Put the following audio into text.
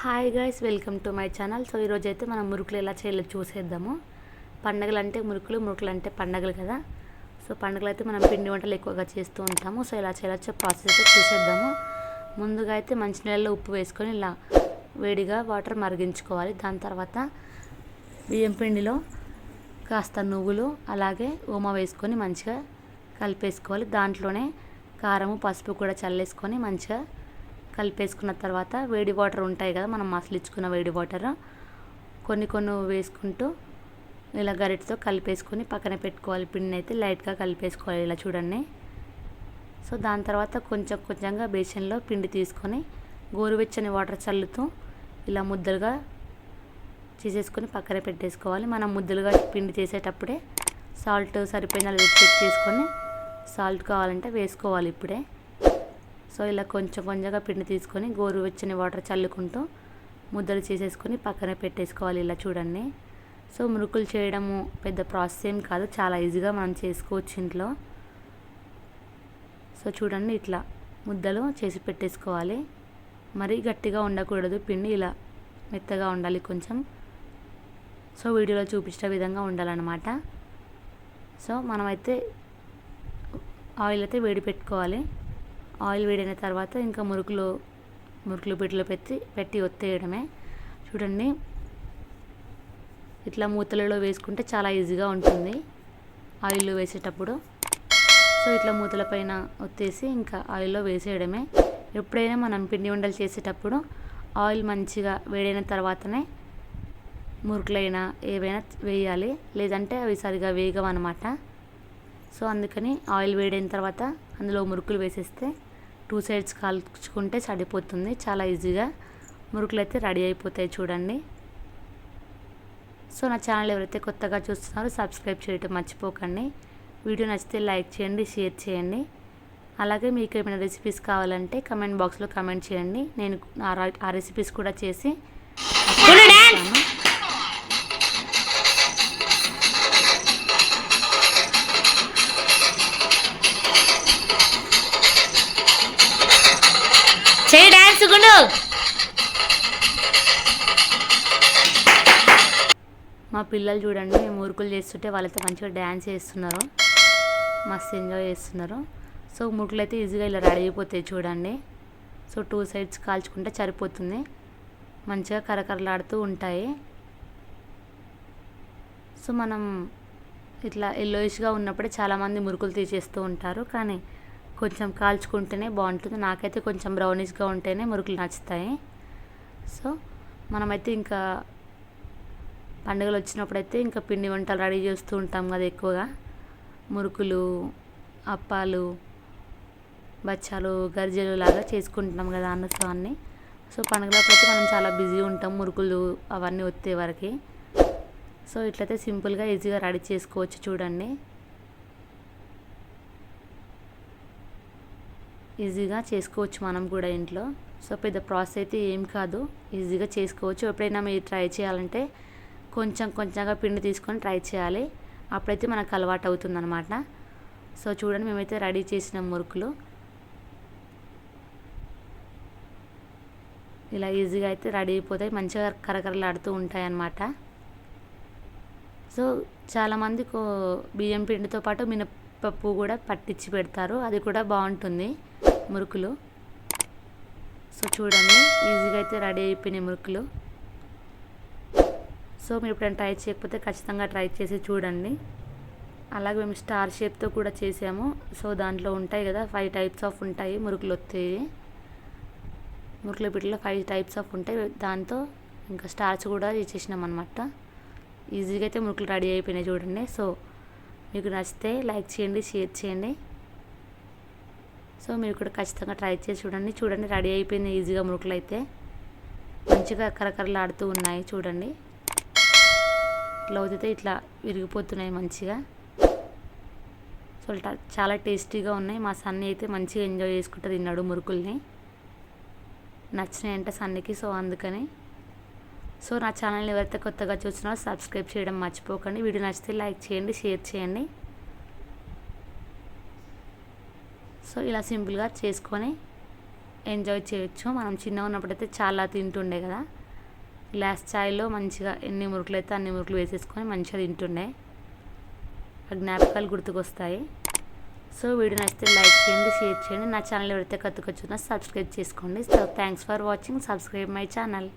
Hi guys welcome to my channel so ఈరోజు అయితే మనం మురుకులు ఎలా చేయాలో చూసేద్దాము. పండగలు అంటే మురుకులు మురుకులు అంటే పండగలు కదా. సో పండుగలు అయితే మనం పిండి వంటలు ఎక్కువగా చేస్తూ ఉంటాము. సో ఎలా చేయాలో ప్రాసెస్ అయితే చూసేద్దాము. ముందుగా అయితే మంచినీళ్ళలో ఉప్పు వేసుకొని ఇలా వేడిగా వాటర్ మరిగించుకోవాలి. దాని తర్వాత బియ్యం పిండిలో కాస్త నువ్వులు అలాగే ఉమ వేసుకొని మంచిగా కలిపేసుకోవాలి. దాంట్లోనే కారము పసుపు కూడా చల్లేసుకొని మంచిగా కలిపేసుకున్న తర్వాత వేడి వాటర్ ఉంటాయి కదా మనం మసలిచ్చుకున్న వేడి వాటర్. కొన్ని కొన్ని వేసుకుంటూ ఇలా గరిటతో కలిపేసుకొని పక్కన పెట్టుకోవాలి. పిండిని అయితే లైట్గా కలిపేసుకోవాలి ఇలా చూడండి. సో దాని తర్వాత కొంచెం కొంచెంగా బేసన్లో పిండి తీసుకొని గోరువెచ్చని వాటర్ చల్లుతూ ఇలా ముద్దలుగా చేసేసుకొని పక్కన పెట్టేసుకోవాలి. మనం ముద్దలుగా పిండి చేసేటప్పుడే సాల్ట్ సరిపోయిన చెక్ చేసుకొని సాల్ట్ కావాలంటే వేసుకోవాలి ఇప్పుడే. సో ఇలా కొంచెం కొంచెంగా పిండి తీసుకొని గోరువెచ్చని వాటర్ చల్లుకుంటూ ముద్దలు చేసేసుకొని పక్కన పెట్టేసుకోవాలి ఇలా చూడండి. సో మురుకులు చేయడము పెద్ద ప్రాసెస్ ఏం కాదు చాలా ఈజీగా మనం చేసుకోవచ్చు ఇంట్లో. సో చూడండి ఇట్లా ముద్దలు చేసి పెట్టేసుకోవాలి. మరీ గట్టిగా ఉండకూడదు పిండి ఇలా మెత్తగా ఉండాలి కొంచెం. సో వీడియోలో చూపించిన విధంగా ఉండాలన్నమాట. సో మనమైతే ఆయిల్ అయితే వేడి పెట్టుకోవాలి. ఆయిల్ వేడైన తర్వాత ఇంకా మురుకులు మురుకులు పిట్లు పెట్టి పెట్టి ఒత్తేయడమే. చూడండి. ఇట్లా మూతలలో వేసుకుంటే చాలా ఈజీగా ఉంటుంది ఆయిల్లో వేసేటప్పుడు. సో ఇట్లా మూతల పైన ఒత్తేసి ఇంకా ఆయిల్లో వేసేయడమే. ఎప్పుడైనా మనం పిండి వంటలు చేసేటప్పుడు ఆయిల్ మంచిగా వేడైన తర్వాతనే మురుకులైనా ఏవైనా వేయాలి. లేదంటే అవి సరిగా వేగవన్నమాట సో అందుకని ఆయిల్ వేడైన తర్వాత అందులో మురుకులు వేసేస్తే టూ సైడ్స్ కాల్చుకుంటే సరిపోతుంది. చాలా ఈజీగా మురుకులు అయితే రెడీ అయిపోతాయి చూడండి. సో నా ఛానల్ ఎవరైతే కొత్తగా చూస్తున్నారో సబ్స్క్రైబ్ చేయటం మర్చిపోకండి. వీడియో నచ్చితే లైక్ చేయండి షేర్ చేయండి. అలాగే మీకు ఏమైనా రెసిపీస్ కావాలంటే కమెంట్ బాక్స్లో కమెంట్ చేయండి. నేను ఆ రెసిపీస్ కూడా చేసి చేయి డాన్స్ గుండు. మా పిల్లలు చూడండి మేము మురుకులు చేస్తుంటే వాళ్ళతో మంచిగా డ్యాన్స్ చేస్తున్నారు. మస్తు ఎంజాయ్ చేస్తున్నారు. సో మురుకులు అయితే ఈజీగా ఇలా రెడీ అయిపోతాయి చూడండి. సో టూ సైడ్స్ కాల్చుకుంటే సరిపోతుంది. మంచిగా కరకరలాడుతూ ఉంటాయి. సో మనం ఇట్లా ఎల్లోయిష్గా ఉన్నప్పుడే చాలామంది మురుకులు తీసేస్తూ ఉంటారు. కానీ కొంచెం కాల్చుకుంటేనే బాగుంటుంది. నాకైతే కొంచెం బ్రౌనిష్గా ఉంటేనే మురుకులు నచ్చుతాయి. సో మనమైతే ఇంకా పండుగలు వచ్చినప్పుడైతే ఇంకా పిండి వంటలు రెడీ చేస్తూ ఉంటాం కదా ఎక్కువగా. మురుకులు అప్పాలు బచ్చాలు గరిజలు లాగా చేసుకుంటున్నాం కదా అన్నసాన్ని. సో పండుగలకైతే మనం చాలా బిజీ ఉంటాం మురుకులు అవన్నీ వచ్చే వరకు. సో ఇట్లయితే సింపుల్గా ఈజీగా రెడీ చేసుకోవచ్చు చూడండి. ఈజీగా చేసుకోవచ్చు మనం కూడా ఇంట్లో. సో పెద్ద ప్రాసెస్ అయితే ఏం కాదు. ఈజీగా చేసుకోవచ్చు. ఎప్పుడైనా మీరు ట్రై చేయాలంటే కొంచెం కొంచెంగా పిండి తీసుకొని ట్రై చేయాలి. అప్పుడైతే మనకు అలవాటు అవుతుందన్నమాట. సో చూడండి మేమైతే రెడీ చేసిన మురుకులు. ఇలా ఈజీగా అయితే రెడీ అయిపోతాయి. మంచిగా కరకరలాడుతూ ఉంటాయి అన్నమాట సో చాలామంది బియ్యం పిండితో పాటు మినపప్పు కూడా పట్టించి పెడతారు. అది కూడా బాగుంటుంది. మురుకులు. సో చూడండి ఈజీగా అయితే రెడీ అయిపోయినాయి మురుకులు. సో మీరు ఎప్పుడైనా ట్రై చేయకపోతే ఖచ్చితంగా ట్రై చేసి చూడండి. అలాగే మేము స్టార్ షేప్తో కూడా చేసాము. సో దాంట్లో ఉంటాయి కదా ఫైవ్ టైప్స్ ఆఫ్ ఉంటాయి మురుకులు వస్తాయి మురుకుల పిట్టలో ఫైవ్ టైప్స్ ఆఫ్ ఉంటాయి. దాంతో ఇంకా స్టార్స్ కూడా చేసేసినాం అనమాట ఈజీగా అయితే మురుకులు రెడీ అయిపోయినాయి చూడండి. సో మీకు నచ్చితే లైక్ చేయండి షేర్ చేయండి. సో మీరు కూడా ఖచ్చితంగా ట్రై చేసి చూడండి. చూడండి రెడీ అయిపోయింది. ఈజీగా మురుకులు అయితే మంచిగా కరకరలాడుతూ ఉన్నాయి. చూడండి. ఇట్లా అవుతే ఇట్లా విరిగిపోతున్నాయి మంచిగా. సో చాలా టేస్టీగా ఉన్నాయి. మా సన్ని అయితే మంచిగా ఎంజాయ్ చేసుకుంటూ తిన్నాడు మురుకుల్ని. నచ్చినాయంటే సన్నికి సో అందుకని. సో నా ఛానల్ని ఎవరైతే కొత్తగా చూసినారో సబ్స్క్రైబ్ చేయడం మర్చిపోకండి. వీడియో నచ్చితే లైక్ చేయండి షేర్ చేయండి. సో ఇలా సింపుల్గా చేసుకొని ఎంజాయ్ చేయొచ్చు. మనం చిన్నగా ఉన్నప్పుడైతే చాలా తింటుండే కదా. గ్లాస్ ఛాయ్లో మంచిగా ఎన్ని మురుకులు అయితే అన్ని మురుకులు వేసేసుకొని మంచిగా తింటుండే. జ్ఞాపకాలు గుర్తుకొస్తాయి. సో వీడియో నచ్చితే లైక్ చేయండి షేర్ చేయండి. నా ఛానల్ ఎవరైతే కత్తుకొచ్చున్నా సబ్స్క్రైబ్ చేసుకోండి. So thanks for watching. Subscribe my channel.